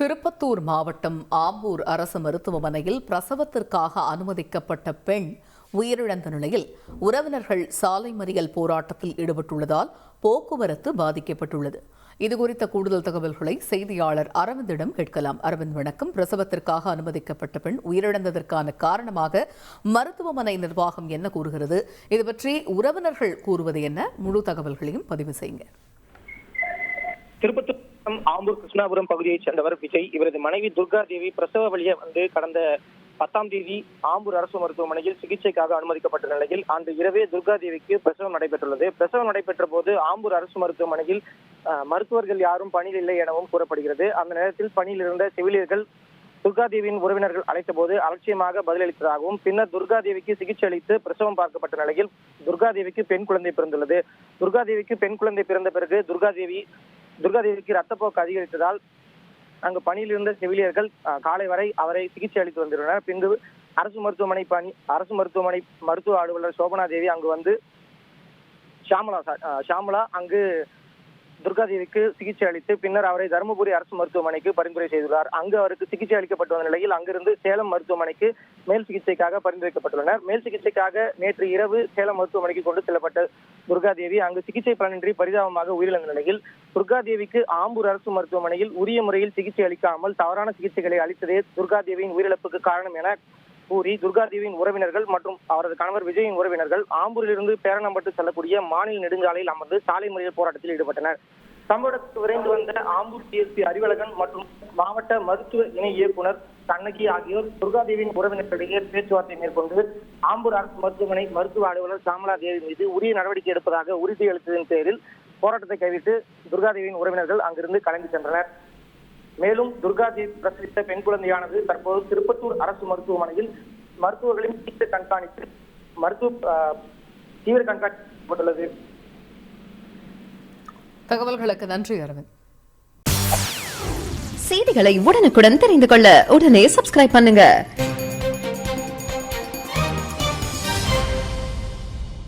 திருப்பத்தூர் மாவட்டம் ஆம்பூர் அரசு மருத்துவமனையில் பிரசவத்திற்காக அனுமதிக்கப்பட்ட பெண் உயிரிழந்த நிலையில் உறவினர்கள் சாலை மறியல் போராட்டத்தில் ஈடுபட்டுள்ளதால் போக்குவரத்து பாதிக்கப்பட்டுள்ளது. இதுகுறித்த கூடுதல் தகவல்களை செய்தியாளர் அரவிந்திடம் கேட்கலாம். அரவிந்த் வணக்கம். பிரசவத்திற்காக அனுமதிக்கப்பட்ட பெண் உயிரிழந்ததற்கான காரணமாக மருத்துவமனை நிர்வாகம் என்ன கூறுகிறது? இது பற்றி உறவினர்கள் கூறுவது என்ன? முழு தகவல்களையும் பதிவு செய்யுங்க. திருப்பத்தூர் மாவட்டம் ஆம்பூர் கிருஷ்ணாபுரம் பகுதியைச் சேர்ந்தவர் விஜய். இவரது மனைவி துர்கா தேவி பிரசவ வழியை வந்து கடந்த பத்தாம் தேதி ஆம்பூர் அரசு மருத்துவமனையில் சிகிச்சைக்காக அனுமதிக்கப்பட்ட நிலையில் அன்று இரவே துர்கா தேவிக்கு பிரசவம் நடைபெற்றுள்ளது. பிரசவம் நடைபெற்ற போது ஆம்பூர் அரசு மருத்துவமனையில் மருத்துவர்கள் யாரும் பணியில் இல்லை எனவும் கூறப்படுகிறது. அந்த நேரத்தில் பணியில் இருந்த செவிலியர்கள் துர்காதேவியின் உறவினர்கள் அழைத்த போது அலட்சியமாக பதிலளித்ததாகவும் பின்னர் துர்காதேவிக்கு சிகிச்சை அளித்து பிரசவம் பார்க்கப்பட்ட நிலையில் துர்காதேவிக்கு பெண் குழந்தை பிறந்துள்ளது. துர்காதேவிக்கு பெண் குழந்தை பிறந்த பிறகு துர்காதேவி துர்காதேவிக்கு ரத்தப்போக்கு அதிகரித்ததால் அங்கு பணியில் இருந்த செவிலியர்கள் அஹ், காலை வரை அவரை சிகிச்சை அளித்து வந்துள்ளனர் பின்பு அரசு மருத்துவமனை பணி அரசு மருத்துவமனை மருத்துவ அலுவலர் சோபனா தேவி அங்கு வந்து ஷாமலா சா- அஹ், ஷாமலா அங்கு துர்காதேவிக்கு சிகிச்சை அளித்து பின்னர் அவரை தருமபுரி அரசு மருத்துவமனைக்கு பரிந்துரை செய்துள்ளார். அங்கு அவருக்கு சிகிச்சை அளிக்கப்பட்டு வந்த நிலையில் அங்கிருந்து சேலம் மருத்துவமனைக்கு மேல் சிகிச்சைக்காக பரிந்துரைக்கப்பட்டுள்ளனர். மேல் சிகிச்சைக்காக நேற்று இரவு சேலம் மருத்துவமனைக்கு கொண்டு செல்லப்பட்ட துர்காதேவி அங்கு சிகிச்சை பலனின்றி பரிதாபமாக உயிரிழந்த நிலையில் துர்காதேவிக்கு ஆம்பூர் அரசு மருத்துவமனையில் உரிய முறையில் சிகிச்சை அளிக்காமல் தவறான சிகிச்சைகளை அளித்ததே துர்காதேவியின் உயிரிழப்புக்கு காரணம் என கூறி துர்காதேவியின் உறவினர்கள் மற்றும் அவரது கணவர் விஜயின் உறவினர்கள் ஆம்பூரிலிருந்து பேரணம்பட்டு செல்லக்கூடிய மாநில நெடுஞ்சாலையில் அமர்ந்து சாலை மறியல் போராட்டத்தில் ஈடுபட்டனர். சம்பவத்துக்கு விரைந்து வந்த ஆம்பூர் சிஎஸ்பி அறிவழகன் மற்றும் மாவட்ட மருத்துவ இணை இயக்குனர் கண்ணகி ஆகியோர் துர்காதேவியின் உறவினர்களிடையே பேச்சுவார்த்தை மேற்கொண்டு ஆம்பூர் அரசு மருத்துவமனை மருத்துவ அலுவலர் சாமலா தேவி மீது உரிய நடவடிக்கை எடுப்பதாக உறுதியளித்ததன் பேரில் போராட்டத்தை கைவிட்டு துர்காதேவியின் உறவினர்கள் அங்கிருந்து கலந்து சென்றனர். மேலும் துர்காதேவி பிரசவித்த பெண் குழந்தையானது தற்போது திருப்பத்தூர் அரசு மருத்துவமனையில் மருத்துவர்களின் தீவிர கண்காணிப்பு மருத்துவ தீவிர கண்காணிக்கப்பட்டுள்ளது தகவல்களுக்கு நன்றி அரவிந்த். செய்திகளை உடனுக்குடன் தெரிந்து கொள்ள உடனே சப்ஸ்கிரைப் பண்ணுங்க.